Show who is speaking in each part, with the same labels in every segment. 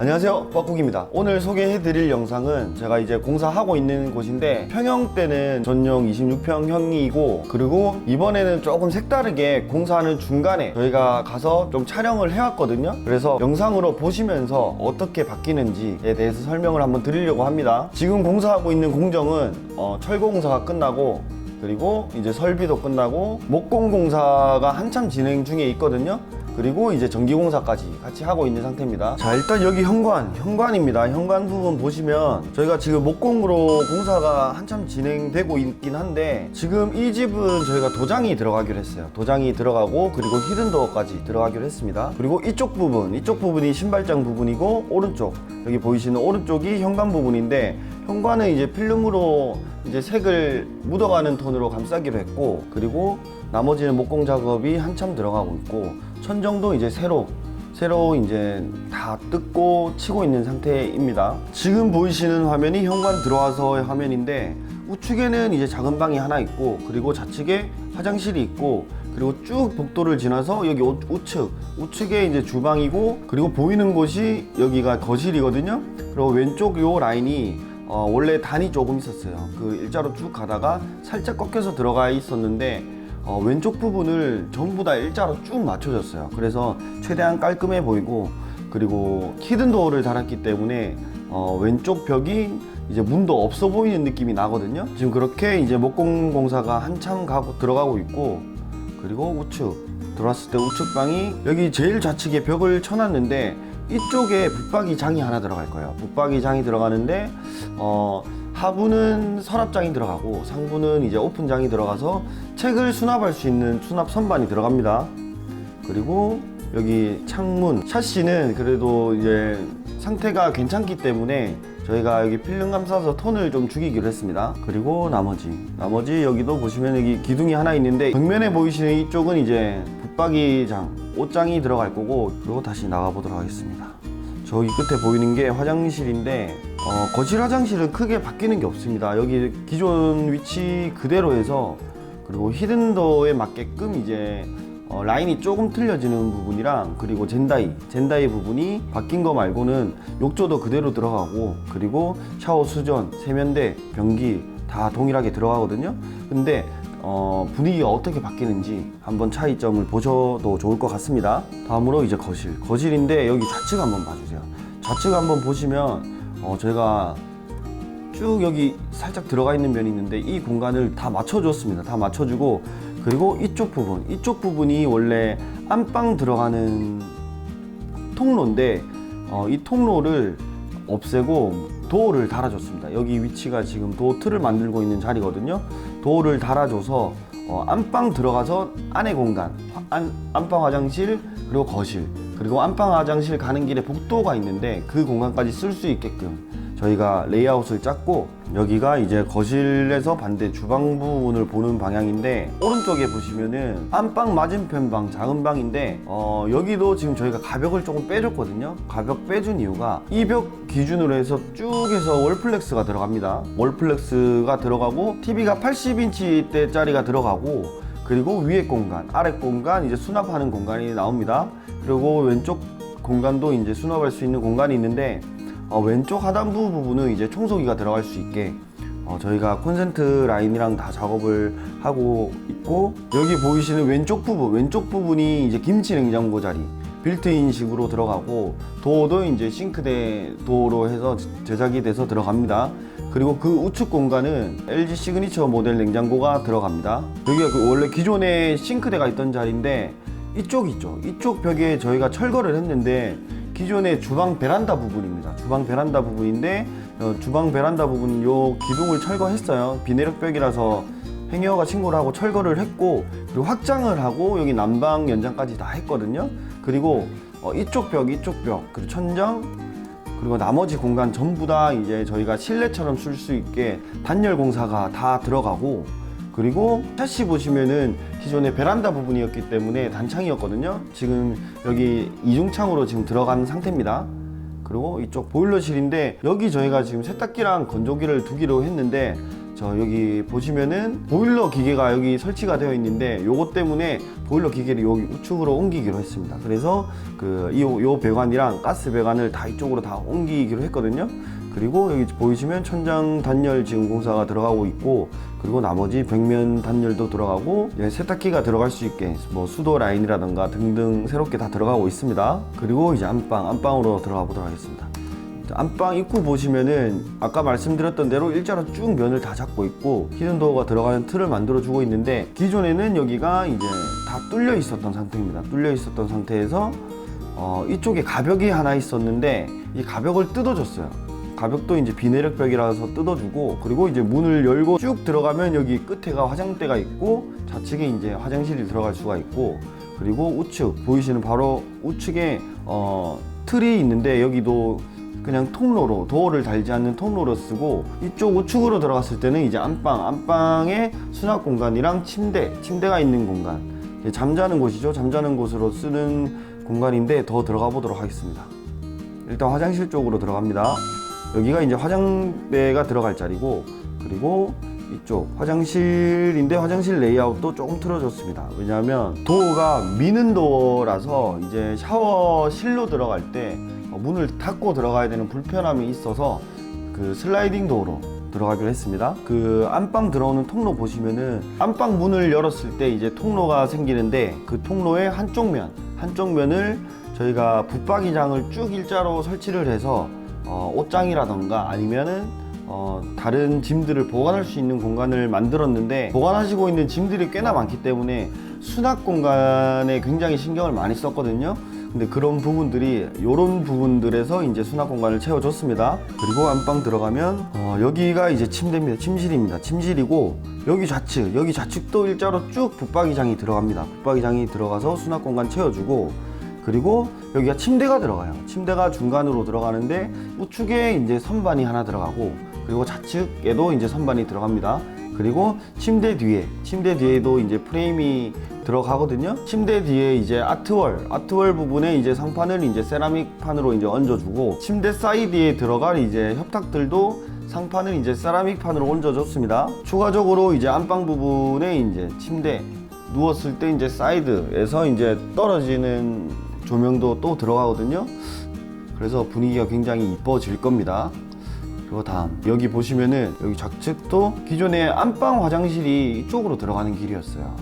Speaker 1: 안녕하세요 뻐국입니다. 오늘 소개해드릴 영상은 제가 이제 공사하고 있는 곳인데 평형대는 전용 26평형이고 그리고 이번에는 조금 색다르게 공사하는 중간에 저희가 가서 좀 촬영을 해왔거든요. 그래서 영상으로 보시면서 어떻게 바뀌는지에 대해서 설명을 한번 드리려고 합니다. 지금 공사하고 있는 공정은 어, 철거 공사가 끝나고 그리고 이제 설비도 끝나고 목공 공사가 한참 진행 중에 있거든요 그리고 이제 전기공사까지 같이 하고 있는 상태입니다. 자, 일단 여기 현관, 현관입니다. 현관 부분 보시면 저희가 지금 목공으로 공사가 한참 진행되고 있긴 한데 지금 이 집은 저희가 도장이 들어가기로 했어요. 도장이 들어가고 그리고 히든도어까지 들어가기로 했습니다. 그리고 이쪽 부분, 이쪽 부분이 신발장 부분이고 오른쪽, 여기 보이시는 오른쪽이 현관 부분인데 현관은 이제 필름으로 이제 색을 묻어가는 톤으로 감싸기로 했고 그리고 나머지는 목공 작업이 한참 들어가고 있고 천정도 이제 새로 새로 이제 다 뜯고 치고 있는 상태입니다. 지금 보이시는 화면이 현관 들어와서의 화면인데 우측에는 이제 작은 방이 하나 있고 그리고 좌측에 화장실이 있고 그리고 쭉 복도를 지나서 여기 우- 우측 우측에 이제 주방이고 그리고 보이는 곳이 여기가 거실이거든요. 그리고 왼쪽 요 라인이 어, 원래 단이 조금 있었어요. 그 일자로 쭉 가다가 살짝 꺾여서 들어가 있었는데 어, 왼쪽 부분을 전부 다 일자로 쭉 맞춰줬어요. 그래서 최대한 깔끔해 보이고 그리고 히든도어를 달았기 때문에 어, 왼쪽 벽이 이제 문도 없어 보이는 느낌이 나거든요. 지금 그렇게 이제 목공 공사가 한참 가고 들어가고 있고 그리고 우측 들어왔을 때 우측 방이 여기 제일 좌측에 벽을 쳐놨는데 이쪽에 붙박이 장이 하나 들어갈 거예요. 붙박이 장이 들어가는데 어 하부는 서랍장이 들어가고 상부는 이제 오픈장이 들어가서 책을 수납할 수 있는 수납 선반이 들어갑니다. 그리고 여기 창문 샤시는 그래도 이제 상태가 괜찮기 때문에 저희가 여기 필름 감싸서 톤을 좀 죽이기로 했습니다. 그리고 나머지 나머지 여기도 보시면 여기 기둥이 하나 있는데 벽면에 보이시는 이쪽은 이제 붙박이장 옷장이 들어갈 거고 그리고 다시 나가 보도록 하겠습니다. 저기 끝에 보이는 게 화장실인데 어, 거실 화장실은 크게 바뀌는 게 없습니다. 여기 기존 위치 그대로 해서 그리고 히든도어에 맞게끔 이제 어, 라인이 조금 틀려지는 부분이랑 그리고 젠다이 젠다이 부분이 바뀐 거 말고는 욕조도 그대로 들어가고 그리고 샤워 수전 세면대 변기 다 동일하게 들어가거든요. 근데 어, 분위기가 어떻게 바뀌는지 한번 차이점을 보셔도 좋을 것 같습니다. 다음으로 이제 거실. 거실인데 여기 좌측 한번 봐주세요. 좌측 한번 보시면 어, 저희가 쭉 여기 살짝 들어가 있는 면이 있는데 이 공간을 다 맞춰줬습니다. 다 맞춰주고 그리고 이쪽 부분, 이쪽 부분이 원래 안방 들어가는 통로인데 어, 이 통로를 없애고 도어를 달아줬습니다. 여기 위치가 지금 도어 틀을 만들고 있는 자리거든요. 도어를 달아줘서 어, 안방 들어가서 안의 공간, 화- 안, 안방 화장실 그리고 거실 그리고 안방 화장실 가는 길에 복도가 있는데 그 공간까지 쓸 수 있게끔 저희가 레이아웃을 짰고 여기가 이제 거실에서 반대 주방 부분을 보는 방향인데 오른쪽에 보시면은 안방 맞은편 방 작은 방인데 어 여기도 지금 저희가 가벽을 조금 빼줬거든요. 가벽 빼준 이유가 이 벽 기준으로 해서 쭉 해서 월플렉스가 들어갑니다. 월플렉스가 들어가고 TV가 80인치 대짜리가 들어가고 그리고 위에 공간 아래 공간 이제 수납하는 공간이 나옵니다. 그리고 왼쪽 공간도 이제 수납할 수 있는 공간이 있는데 어, 왼쪽 하단부 부분은 이제 청소기가 들어갈 수 있게 어, 저희가 콘센트 라인이랑 다 작업을 하고 있고 여기 보이시는 왼쪽 부분 왼쪽 부분이 이제 김치 냉장고 자리 빌트인식으로 들어가고 도어도 이제 싱크대 도어로 해서 제작이 돼서 들어갑니다. 그리고 그 우측 공간은 LG 시그니처 모델 냉장고가 들어갑니다. 여기가 그 원래 기존에 싱크대가 있던 자리인데 이쪽 있죠. 이쪽 벽에 저희가 철거를 했는데 기존의 주방 베란다 부분입니다. 주방 베란다 부분인데 어, 주방 베란다 부분 요 기둥을 철거했어요. 비내력벽이라서 행여가 신고를 하고 철거를 했고 그리고 확장을 하고 여기 난방 연장까지 다 했거든요. 그리고 어, 이쪽 벽, 이쪽 벽, 그리고 천장 그리고 나머지 공간 전부 다 이제 저희가 실내처럼 쓸 수 있게 단열 공사가 다 들어가고 그리고 샤시 보시면은 기존의 베란다 부분이었기 때문에 단창이었거든요. 지금 여기 이중창으로 지금 들어간 상태입니다. 그리고 이쪽 보일러실인데 여기 저희가 지금 세탁기랑 건조기를 두기로 했는데 저 여기 보시면은 보일러 기계가 여기 설치가 되어 있는데 요것 때문에 보일러 기계를 여기 우측으로 옮기기로 했습니다. 그래서 그이 요 배관이랑 가스 배관을 다 이쪽으로 다 옮기기로 했거든요. 그리고 여기 보이시면 천장 단열 지금 공사가 들어가고 있고 그리고 나머지 벽면 단열도 들어가고 이제 세탁기가 들어갈 수 있게 뭐 수도 라인이라든가 등등 새롭게 다 들어가고 있습니다. 그리고 이제 안방 안방으로 들어가 보도록 하겠습니다. 안방 입구 보시면은 아까 말씀드렸던 대로 일자로 쭉 면을 다 잡고 있고 히든 도어가 들어가는 틀을 만들어 주고 있는데 기존에는 여기가 이제 다 뚫려 있었던 상태입니다. 뚫려 있었던 상태에서 어, 이쪽에 가벽이 하나 있었는데 이 가벽을 뜯어줬어요. 가벽도 이제 비내력벽이라서 뜯어주고 그리고 이제 문을 열고 쭉 들어가면 여기 끝에가 화장대가 있고 좌측에 이제 화장실이 들어갈 수가 있고 그리고 우측 보이시는 바로 우측에 어, 틀이 있는데 여기도 그냥 통로로 도어를 달지 않는 통로로 쓰고 이쪽 우측으로 들어갔을 때는 이제 안방 안방에 수납 공간이랑 침대 침대가 있는 공간. 잠자는 곳이죠. 잠자는 곳으로 쓰는 공간인데 더 들어가 보도록 하겠습니다. 일단 화장실 쪽으로 들어갑니다. 여기가 이제 화장대가 들어갈 자리고 그리고 이쪽 화장실인데 화장실 레이아웃도 조금 틀어졌습니다. 왜냐하면 도어가 미는 도어라서 이제 샤워실로 들어갈 때 어, 문을 닫고 들어가야 되는 불편함이 있어서 그 슬라이딩 도어로 들어가기로 했습니다. 그 안방 들어오는 통로 보시면은 안방 문을 열었을 때 이제 통로가 생기는데 그 통로의 한쪽 면, 한쪽 면을 저희가 붙박이장을 쭉 일자로 설치를 해서 어, 옷장이라던가 아니면은 어, 다른 짐들을 보관할 수 있는 공간을 만들었는데 보관하시고 있는 짐들이 꽤나 많기 때문에 수납 공간에 굉장히 신경을 많이 썼거든요. 근데 그런 부분들이 이런 부분들에서 이제 수납 공간을 채워줬습니다. 그리고 안방 들어가면 어, 여기가 이제 침대입니다. 침실입니다. 침실이고 여기 좌측, 여기 좌측도 일자로 쭉 붙박이장이 들어갑니다. 붙박이장이 들어가서 수납 공간 채워주고 그리고 여기가 침대가 들어가요. 침대가 중간으로 들어가는데 우측에 이제 선반이 하나 들어가고 그리고 좌측에도 이제 선반이 들어갑니다. 그리고 침대 뒤에 침대 뒤에도 이제 프레임이 들어가거든요. 침대 뒤에 이제 아트월 아트월 부분에 이제 상판을 이제 세라믹 판으로 이제 얹어주고 침대 사이드에 들어갈 이제 협탁들도 상판을 이제 세라믹 판으로 얹어줬습니다. 추가적으로 이제 안방 부분에 이제 침대 누웠을 때 이제 사이드에서 이제 떨어지는 조명도 또 들어가거든요. 그래서 분위기가 굉장히 이뻐질 겁니다. 그리고 다음 여기 보시면은 여기 좌측도 기존에 안방 화장실이 이쪽으로 들어가는 길이었어요.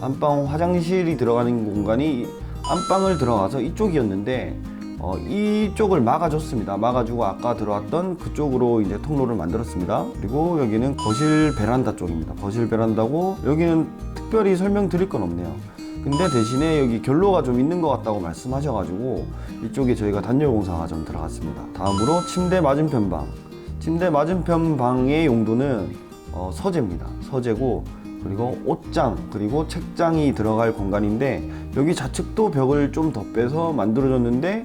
Speaker 1: 안방 화장실이 들어가는 공간이 안방을 들어가서 이쪽이었는데 어, 이쪽을 막아줬습니다. 막아주고 아까 들어왔던 그쪽으로 이제 통로를 만들었습니다. 그리고 여기는 거실 베란다 쪽입니다. 거실 베란다고 여기는 특별히 설명드릴 건 없네요. 근데 대신에 여기 결로가 좀 있는 것 같다고 말씀하셔가지고 이쪽에 저희가 단열 공사가 좀 들어갔습니다. 다음으로 침대 맞은편 방. 침대 맞은편 방의 용도는 어, 서재입니다. 서재고 그리고 옷장 그리고 책장이 들어갈 공간인데 여기 좌측도 벽을 좀 더 빼서 만들어졌는데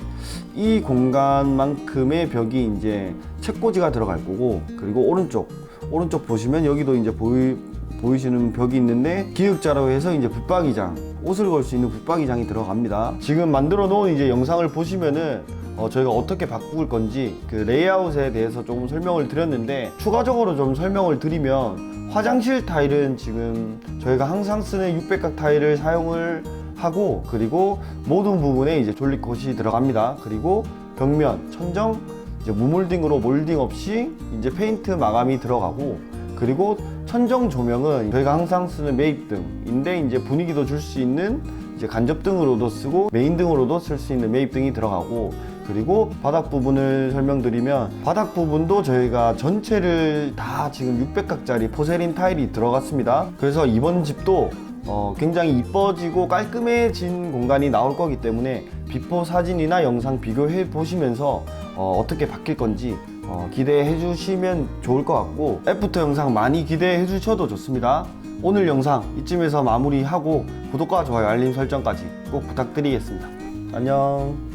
Speaker 1: 이 공간만큼의 벽이 이제 책꽂이가 들어갈 거고 그리고 오른쪽 오른쪽 보시면 여기도 이제 보이 보이시는 벽이 있는데 기역자로 해서 이제 붙박이장 옷을 걸 수 있는 붙박이장이 들어갑니다. 지금 만들어 놓은 이제 영상을 보시면은 어, 저희가 어떻게 바꿀 건지 그 레이아웃에 대해서 조금 설명을 드렸는데 추가적으로 좀 설명을 드리면 화장실 타일은 지금 저희가 항상 쓰는 600각 타일을 사용을 하고 그리고 모든 부분에 이제 졸리콧이 들어갑니다. 그리고 벽면, 천정 이제 무몰딩으로 몰딩 없이 이제 페인트 마감이 들어가고 그리고 천정 조명은 저희가 항상 쓰는 매입등인데 이제 분위기도 줄 수 있는 이제 간접등으로도 쓰고 메인등으로도 쓸 수 있는 매입등이 들어가고 그리고 바닥 부분을 설명드리면 바닥 부분도 저희가 전체를 다 지금 600각짜리 포세린 타일이 들어갔습니다. 그래서 이번 집도 어, 굉장히 이뻐지고 깔끔해진 공간이 나올 거기 때문에 비포 사진이나 영상 비교해 보시면서 어, 떻게 바뀔 건지 어, 기대해 주시면 좋을 것 같고 애프터 영상 많이 기대해 주셔도 좋습니다. 오늘 영상 이쯤에서 마무리하고 구독과 좋아요 알림 설정까지 꼭 부탁드리겠습니다. 안녕.